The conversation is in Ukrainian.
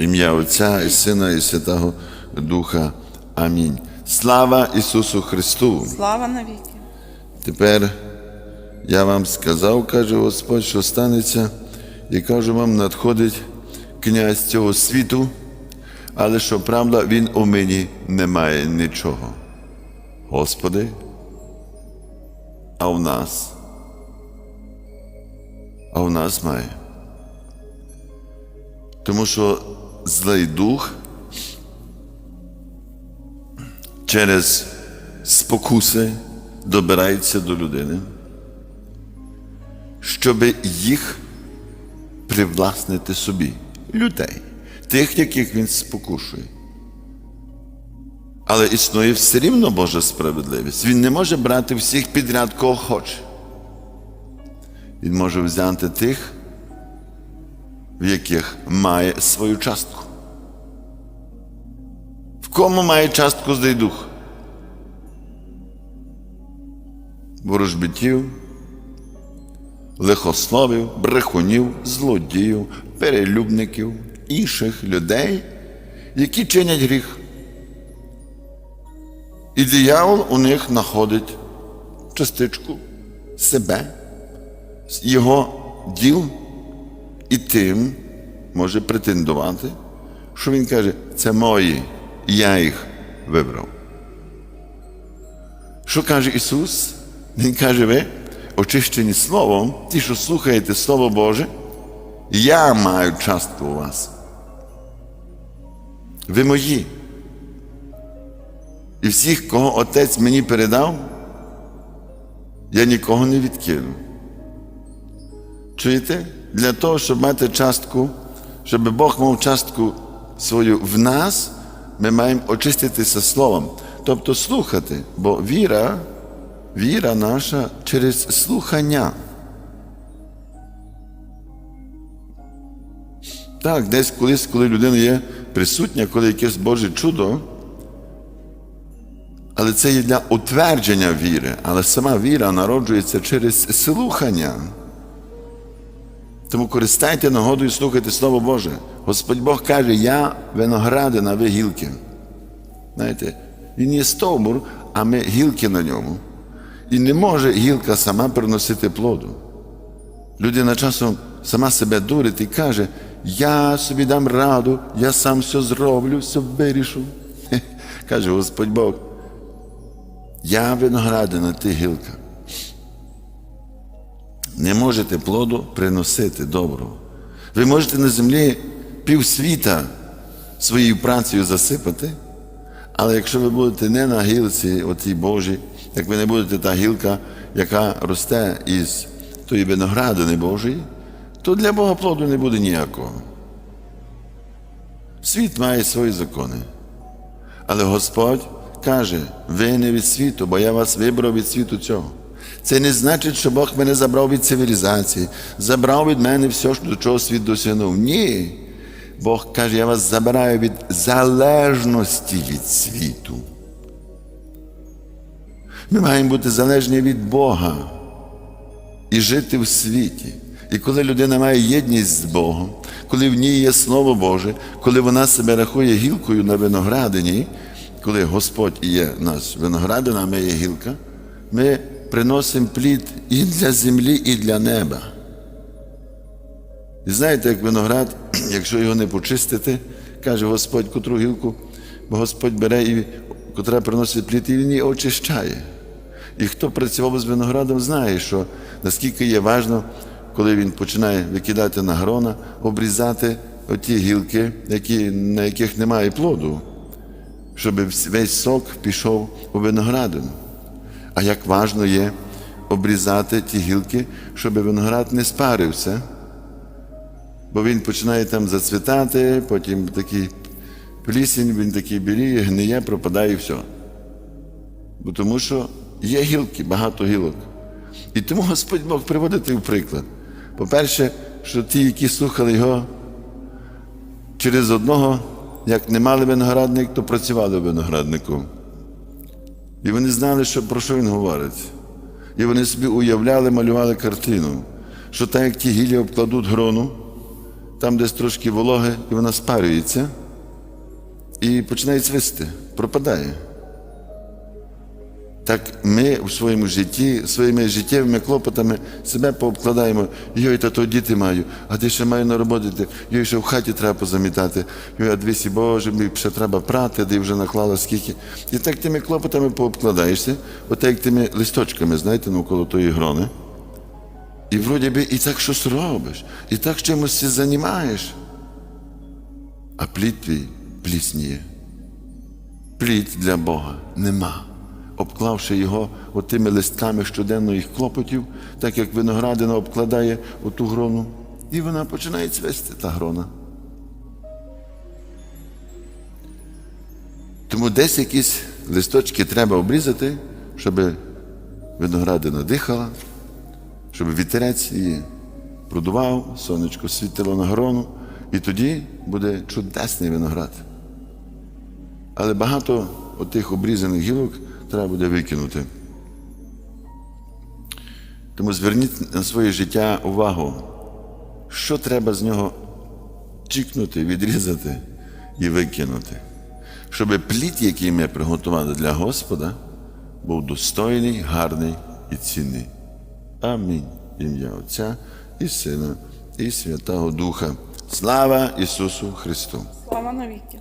Ім'я Отця і Сина, і Святого Духа. Амінь. Слава Ісусу Христу! Слава навіки. Тепер я вам сказав, каже Господь, що станеться, і кажу вам, надходить князь цього світу, але що правда, він у мені не має нічого. Господи, а в нас? А в нас має. Тому що злий дух через спокуси добирається до людини, щоб їх привласнити собі, людей, тих, яких він спокушує. Але існує все рівно Божа справедливість. Він не може брати всіх підряд, кого хоче. Він може взяти тих, в яких має свою частку. В кому має частку злий дух? ворожбитів, лихословів, брехунів, злодіїв, перелюбників, інших людей, які чинять гріх. І диявол у них знаходить частичку себе, його діл, і тим може претендувати, що він каже, це мої, я їх вибрав. Що каже Ісус? Він каже, ви очищені Словом, ті, що слухаєте Слово Боже, я маю частку у вас. Ви мої. І всіх, кого Отець мені передав, я нікого не відкину. Чуєте? Для того, щоб мати частку, щоб Бог мав частку свою в нас, ми маємо очиститися Словом. Тобто слухати, бо віра, віра наша через слухання. Так, десь колись, коли людина є присутня, коли якесь Боже чудо, але це є для утвердження віри, але сама віра народжується через слухання. Тому користайте нагодою слухайте Слово Боже. Господь Бог каже, я виноградина, ви гілки. Знаєте, він є стовбур, а ми гілки на ньому. І не може гілка сама приносити плоду. Людина часом сама себе дурить і каже, я собі дам раду, я сам все зроблю, все вирішу. Каже Господь Бог, я виноградина, ти гілка. Не можете плоду приносити доброго. Ви можете на землі півсвіта своєю працею засипати, але якщо ви будете не на гілці, отій Божій, як ви не будете та гілка, яка росте із тої виноградини Божої, то для Бога плоду не буде ніякого. Світ має свої закони. Але Господь каже, ви не від світу, бо я вас вибрав від світу цього. Це не значить, що Бог мене забрав від цивілізації, забрав від мене все, до чого світ досягнув. Ні. Бог каже, я вас забираю від залежності від світу. Ми маємо бути залежні від Бога і жити в світі. І коли людина має єдність з Богом, коли в ній є Слово Боже, коли вона себе рахує гілкою на виноградині, коли Господь є наш виноградина, а ми є гілка, ми приносимо плід і для землі, і для неба. І знаєте, як виноград, якщо його не почистити, каже Господь, котру гілку, бо Господь бере і котра приносить плід, і він її очищає. І хто працював з виноградом, знає, що наскільки є важно, коли він починає викидати на грона, обрізати оті гілки, які, на яких немає плоду, щоб весь сок пішов у виноградину. А як важно є обрізати ті гілки, щоб виноград не спарився, бо він починає там зацвітати, потім такий плісень, він такий біліє, гниє, пропадає і все. Бо тому що є гілки, багато гілок. І тому Господь Бог приводити в приклад. По-перше, що ті, які слухали його через одного, як не мали виноградник, то працювали в винограднику. І вони знали, що, про що він говорить. І вони собі уявляли, малювали картину, що так як ті гілля обкладуть грону, там десь трошки вологи, і вона спарюється і починає цвисти, пропадає. Так ми у своєму житті, своїми життєвими клопотами себе пообкладаємо. Йой, та то діти маю, а ти ще маю на роботі. Йой, ще в хаті треба позамітати. Йой, а двісі, Боже, мій ще треба прати, де вже наклала скільки. І так тими клопотами пообкладаєшся, отак тими листочками, знаєте, навколо тої грони. І вроді би і так щось робиш, і так чимось займаєш. А плід твій плісніє. Плід для Бога нема. Обклавши його отими листками щоденних клопотів, так як виноградина обкладає оту грону, і вона починає цвести, та грона. Тому десь якісь листочки треба обрізати, щоб виноградина дихала, щоб вітерець її продував, сонечко світило на грону, і тоді буде чудесний виноград. Але багато отих обрізаних гілок треба буде викинути. Тому зверніть на своє життя увагу, що треба з нього чікнути, відрізати і викинути, щоб плід, який ми приготували для Господа, був достойний, гарний і цінний. Амінь. Ім'я Отця і Сина, і Святого Духа. Слава Ісусу Христу! Слава навіки.